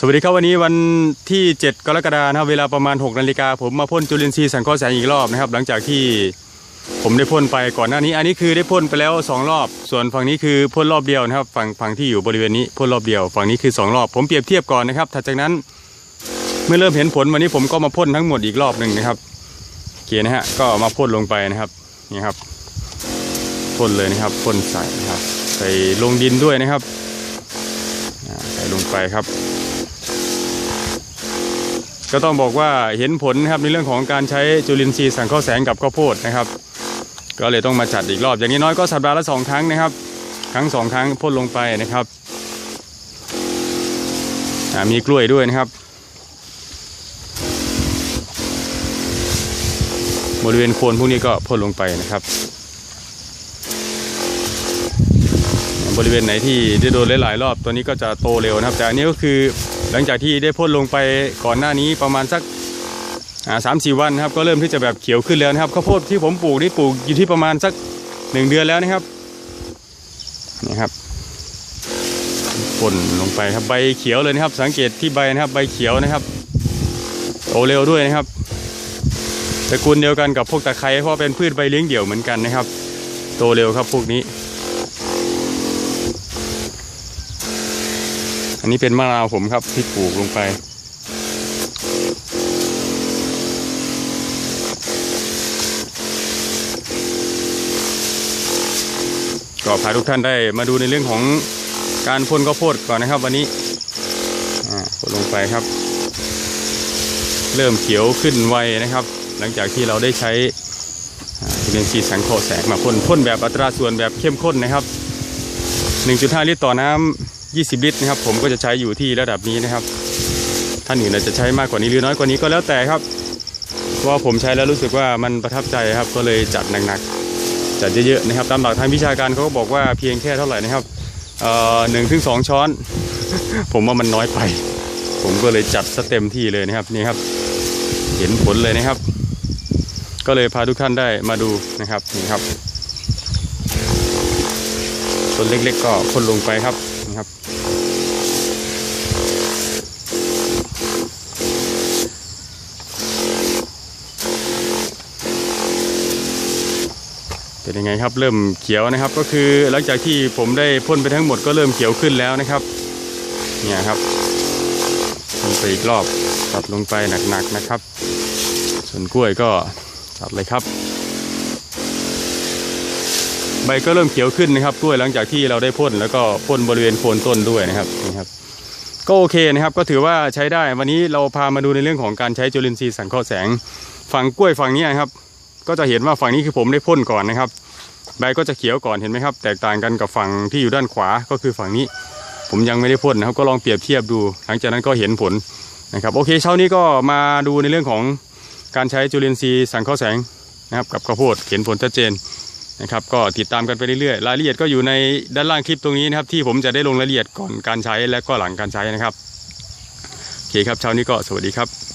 สวัสดีครับวันนี้วันที่ 7 กรกฎาคมนะครับเวลาประมาณ6นาฬิกาผมมาพ่นจุลินทรีย์สังเคราะห์แสงอีกรอบนะครับ หลังจากที่ผมได้พ่นไปก่อนหน้านี้ อันนี้คือได้พ่นไปแล้ว 2 รอบ ส่วนฝั่งนี้คือพ่นรอบเดียวนะครับ ฝั่งฝั่งที่อยู่บริเวณนี้พ่นรอบเดียว ฝั่งนี้คือ 2 รอบ ผมเปรียบเทียบก่อนนะครับถัดจากนั้นเมื่อเริ่มเห็นผลวันนี้ผมก็มาพ่นทั้งหมดอีกรอบหนึ่งนะครับโอเคนะฮะก็มาพ่นลงไปนะครับนี่ครับพ่นเลยนะครับพ่นใส่นะครับใส่ลงดินด้วยนะครับใส่ลงไปครับ ก็ต้องบอกว่าเห็นผลนะครับในเรื่องของการใช้จุลินทรีย์สังเคราะห์แสงกับข้าวโพดนะครับ ก็เลยต้องมาจัดอีกรอบ อย่างนี้น้อยก็สัปดาห์ละสองครั้งนะครับ ครั้งสองครั้งพ่นลงไปนะครับมีกล้วยด้วยนะครับ บริเวณโคนพวกนี้ก็พ่นลงไปนะครับ บริเวณไหนที่ได้โดนหลายๆรอบตัวนี้ก็จะโตเร็วนะครับ แต่อันนี้ก็คือ หลังจากที่ได้พ่นลงไปก่อนหน้านี้ประมาณสักสามสี่วันครับก็เริ่มที่จะแบบเขียวขึ้นแล้วนะครับข้าวโพดที่ผมปลูกนี่ปลูกอยู่ที่ประมาณสักหนึ่งเดือนแล้วนะครับนี่ครับพ่นลงไปครับใบเขียวเลยนะครับ สังเกตที่ใบนะครับใบเขียวนะครับโตเร็วด้วยนะครับตระกูลเดียวกันกับพวกตะไคร้เพราะเป็นพืชใบเลี้ยงเดี่ยวเหมือนกันนะครับ โตเร็วครับพวกนี้ อันนี้เป็นมะนาวผมครับที่ปลูกลงไป ก็พาทุกท่านได้มาดูในเรื่องของการพ่นข้าวโพดก่อนนะครับ วันนี้พ่นลงไปครับ เริ่มเขียวขึ้นไวนะครับ หลังจากที่เราได้ใช้อ่าจุลินทรีย์สังเคราะห์แสงมาพ่นพ่นแบบอัตราส่วนแบบเข้มข้นนะครับ 1.5 ลิตรต่อน้ำ 20 ลิตรนะครับ ผมก็จะใช้อยู่ที่ระดับนี้นะครับ ท่านอื่นอาจจะใช้มากกว่านี้หรือน้อยกว่านี้ก็แล้วแต่ครับเพราะว่าผมใช้แล้วรู้สึกว่ามันประทับใจครับ ก็เลยจัดหนักๆจัดเยอะๆนะครับ ตามหลักทางวิชาการเขาก็บอกว่าเพียงแค่เท่าไหร่นะครับหนึ่งถึงสองช้อน ผมว่ามันน้อยไป ผมก็เลยจัดซะเต็มที่เลยนะครับนี่ครับ เห็นผลเลยนะครับ ก็เลยพาทุกท่านได้มาดูนะครับนี่ครับต้นเล็กๆก็พ่นลงไปครับ ครับ เป็นยังไงครับเริ่มเขียวนะครับ ก็คือหลังจากที่ผมได้พ่นไปทั้งหมดก็เริ่มเขียวขึ้นแล้วนะครับ เนี่ยครับพ่นไปอีกรอบตัดลงไปหนักๆนะครับ ส่วนกล้วยก็ตัดเลยครับ ใบก็เริ่มเขียวขึ้นนะครับกล้วยหลังจากที่เราได้พ่นแล้วก็พ่นบริเวณโคนต้นด้วยนะครับนี่ครับ ก็โอเคนะครับก็ถือว่าใช้ได้วันนี้เราพามาดูในเรื่องของการใช้จุลินทรีย์สังเคราะห์แสง ฝั่งกล้วยฝั่งนี้นะครับ ก็จะเห็นว่าฝั่งนี้คือผมได้พ่นก่อนนะครับ ใบก็จะเขียวก่อนเห็นไหมครับ แตกต่างกันกับฝั่งที่อยู่ด้านขวาก็คือฝั่งนี้ ผมยังไม่ได้พ่นนะครับก็ลองเปรียบเทียบดู หลังจากนั้นก็เห็นผลนะครับโอเคเช้านี้ก็มาดูในเรื่องของการใช้จุลินทรีย์สังเคราะห์แสงนะครับกับข้าวโพดเห็นผลชัดเจน นะครับก็ติดตามกันไปเรื่อยๆรายละเอียดก็อยู่ในด้านล่างคลิปตรงนี้นะครับที่ผมจะได้ลงรายละเอียดก่อนการใช้และก็หลังการใช้นะครับโอเคครับเช้านี้ก็สวัสดีครับ